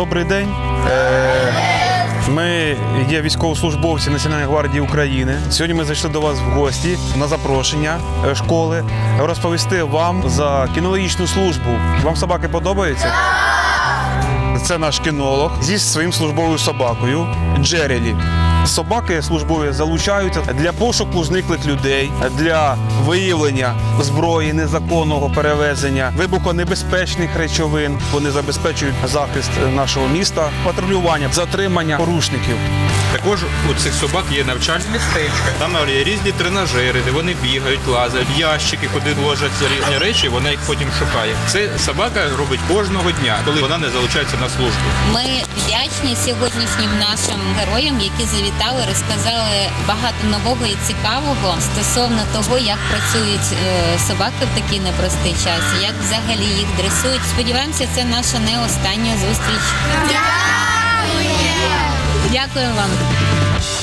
Добрий день. Е, Ми є військовослужбовці Національної гвардії України. Сьогодні ми зайшли до вас в гості на запрошення е, школи розповісти вам за кінологічну службу. Вам собаки подобаються? Це наш кінолог зі своїм службовою собакою Джерелі. Собаки службові залучаються для пошуку зниклих людей, для виявлення зброї, незаконного перевезення, вибухонебезпечних речовин. Вони забезпечують захист нашого міста, патрулювання, затримання порушників. Також у цих собак є навчальні містечка. Там є різні тренажери, де вони бігають, лазять, ящики, куди ложать різні речі, вона їх потім шукає. Це собака робить кожного дня, коли вона не залучається на службу. Ми вдячні сьогоднішнім нашим героям, які завітали, розказали багато нового і цікавого стосовно того, як працюють е, собаки в такий непростий час, як взагалі їх дресують. Сподіваємося, це наша не остання зустріч. Дякую ayaklarına dolandık.